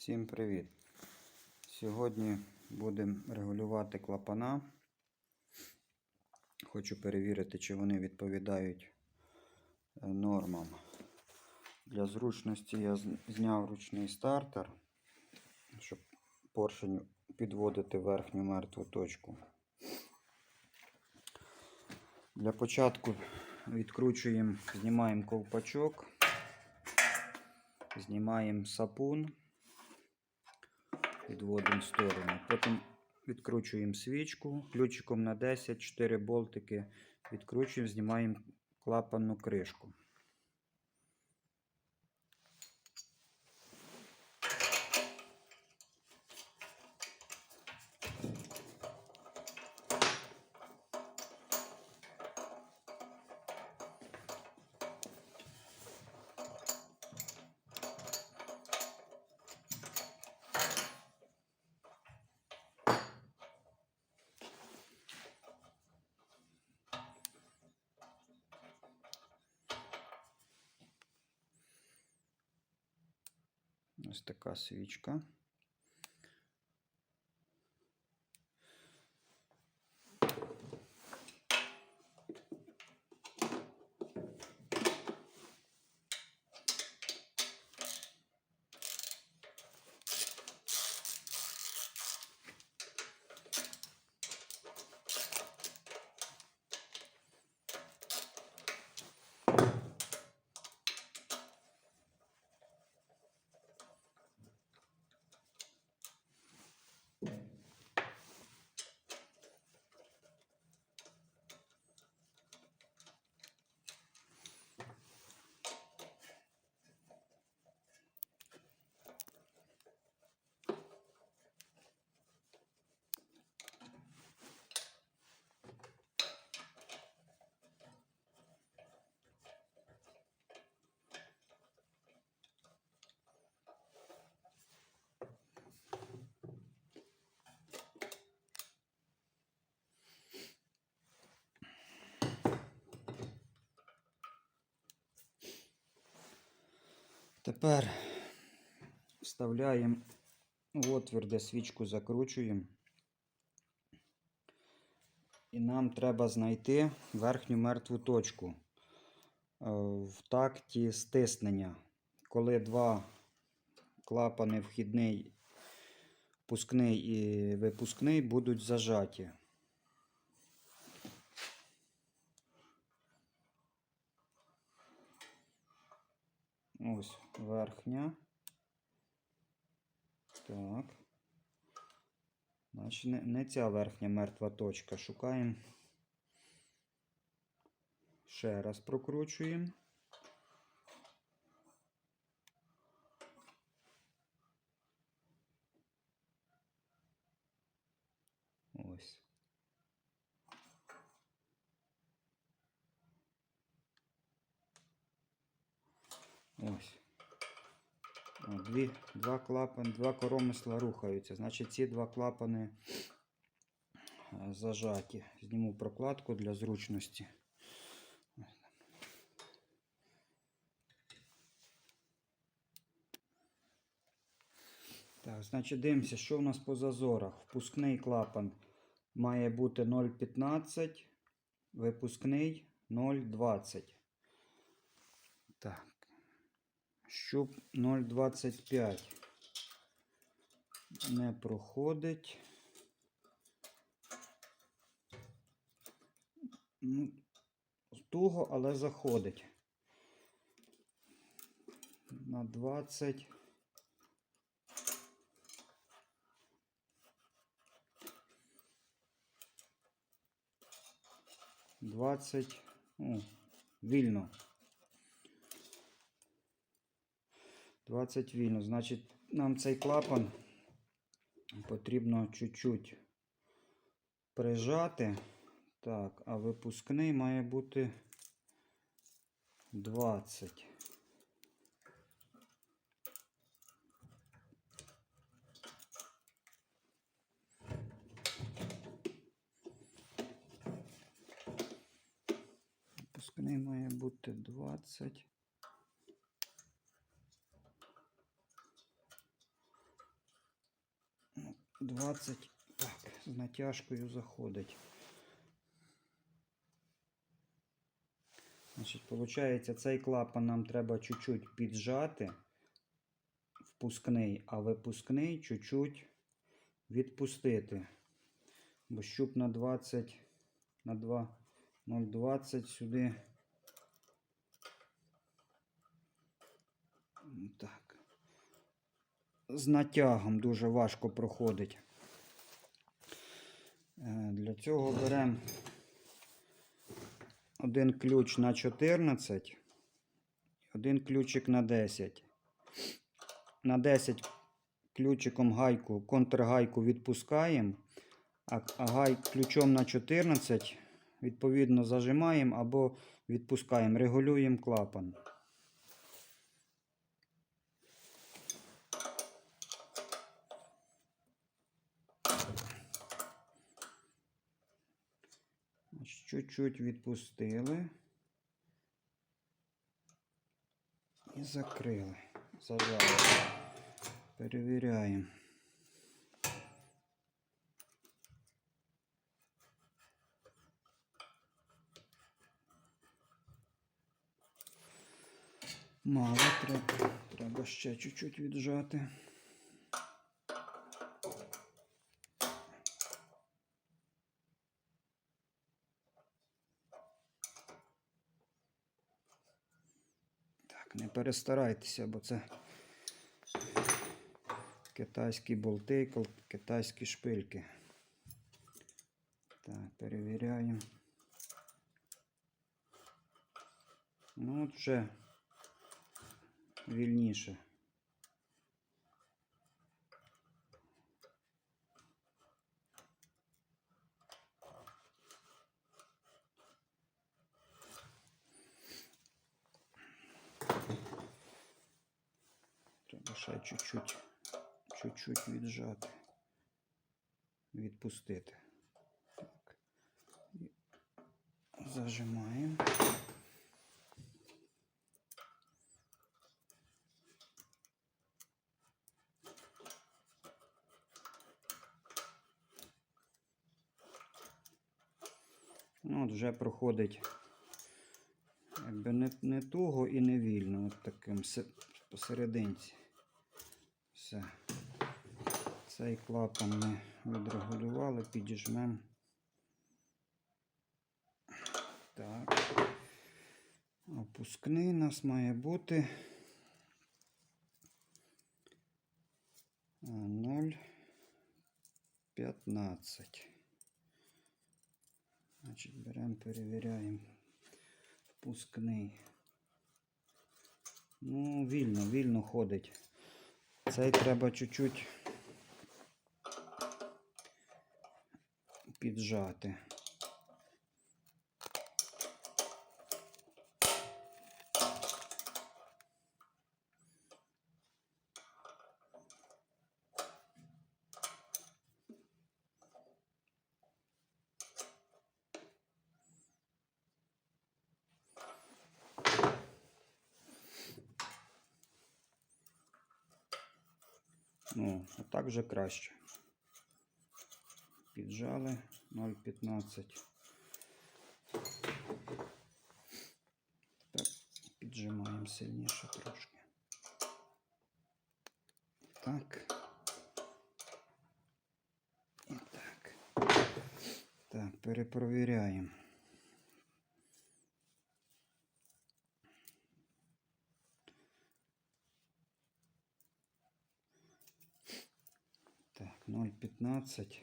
Всім привіт! Сьогодні будемо регулювати клапана. Хочу перевірити, чи вони відповідають е, нормам. Для зручності я зняв ручний стартер, щоб поршень підводити верхню мертву точку. Для початку відкручуємо, знімаємо ковпачок, знімаємо сапун відводимо в сторону. Потім відкручуємо свічку ключиком на 10, 4 болтики. Відкручуємо, знімаємо клапанну кришку. Ось така свічка. Тепер вставляємо в отвір, де свічку закручуємо. І нам треба знайти верхню мертву точку е, в такті стиснення. Коли два клапани вхідний, впускний і випускний будуть зажаті. Ось верхня. Так. Значить, не, не ця верхня мертва точка. Шукаємо. Ще раз прокручуємо. Ось. Ось. Дві, два клапани, два коромисла рухаються. Значить, ці два клапани е, зажаті. Зніму прокладку для зручності. Так, значить, дивимося, що в нас по зазорах. Впускний клапан має бути 0,15, випускний 0,20. Так. Щуп 0,25 не проходить. Ну, туго, але заходить. На 20. Двадцять. О, вільно. 20 вільно. Значить, нам цей клапан потрібно чуть-чуть прижати. Так, а випускний має бути 20. Випускний має бути 20. 20. Так, з натяжкою заходить. Значить, виходить, цей клапан нам треба чуть-чуть піджати, впускний, а випускний чуть-чуть відпустити. Бо щуп на 20, на 2, 0,20 сюди. Так. З натягом дуже важко проходить. Е, Для цього беремо один ключ на 14, один ключик на 10. На 10 ключиком гайку, контргайку відпускаємо, а, а гай ключом на 14 відповідно зажимаємо або відпускаємо, регулюємо клапан. Значить, Чуть-чуть відпустили. І закрили. Зажали. Перевіряємо. Мало треба, треба ще чуть-чуть віджати. Так, не перестарайтеся, бо це китайські болти, китайські шпильки. Так, перевіряємо. Ну, от вже вільніше. Ще чуть-чуть, чуть-чуть віджати, відпустити. Так. Зажимаємо. Ну, от вже проходить якби не, не туго і не вільно, от таким посерединці. Все. Цей клапан ми відрегулювали, підіжмемо. Так. Опускний у нас має бути 0,15. Значить, беремо, перевіряємо впускний. Ну, вільно, вільно ходить. Цей треба чуть-чуть піджати. Ну, отак вже краще. Піджали 0,15. Так, піджимаємо сильніше трошки. Так. І так. Так, перепровіряємо. Так, 0,15.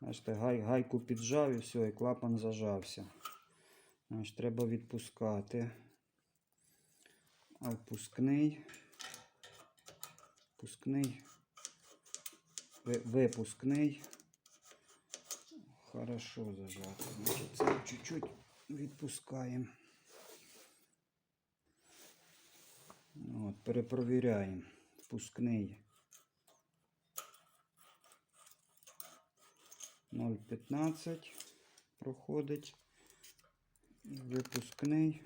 Бачите, гай, гайку піджав і все, і клапан зажався. Значить, треба відпускати. А впускний. Впускний. Випускний. Хорошо. Значить, це чуть-чуть відпускаємо. Ну, От, перепровіряємо. Впускний 0,15 проходить. Випускний.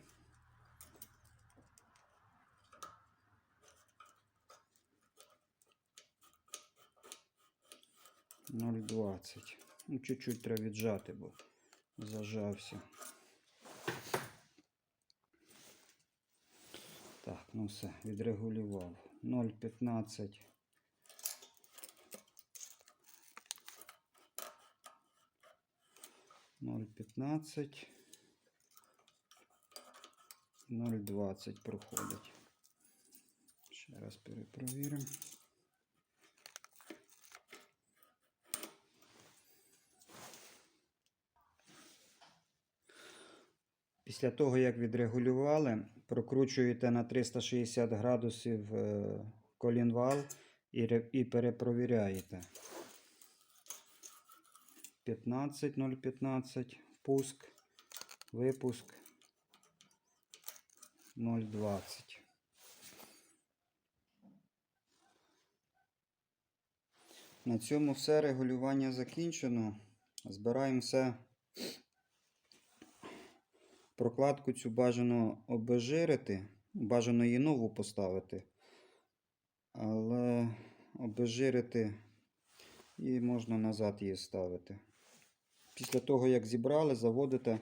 Ноль двадцять. Ну, чуть-чуть треба віджати, бо зажався. Так, ну все, відрегулював. 0,15. Ноль п'ятнадцять. Ноль двадцять проходить. Ще раз перепровіримо. Після того, як відрегулювали, прокручуєте на 360 градусів е, колінвал і, перепровіряєте. 15, 0,15, пуск, випуск 0,20. На цьому все регулювання закінчено. Збираємо все. Прокладку цю бажано обезжирити, бажано її нову поставити, але обезжирити і можна назад її ставити. Після того, як зібрали, заводите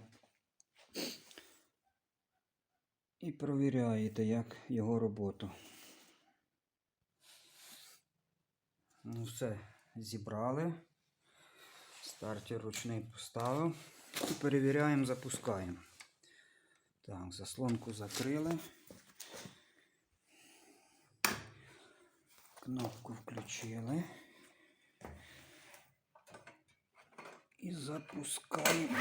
і провіряєте, як його роботу. Ну все, зібрали. Стартер ручний поставив. Перевіряємо, запускаємо. Так, заслонку закрили. Кнопку включили. І запускаємо.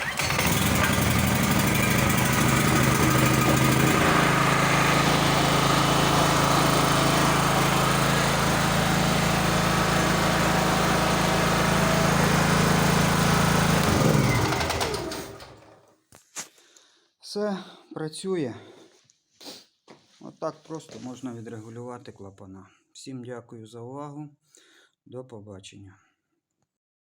Все працює. Отак просто можна відрегулювати клапана. Всім дякую за увагу. До побачення.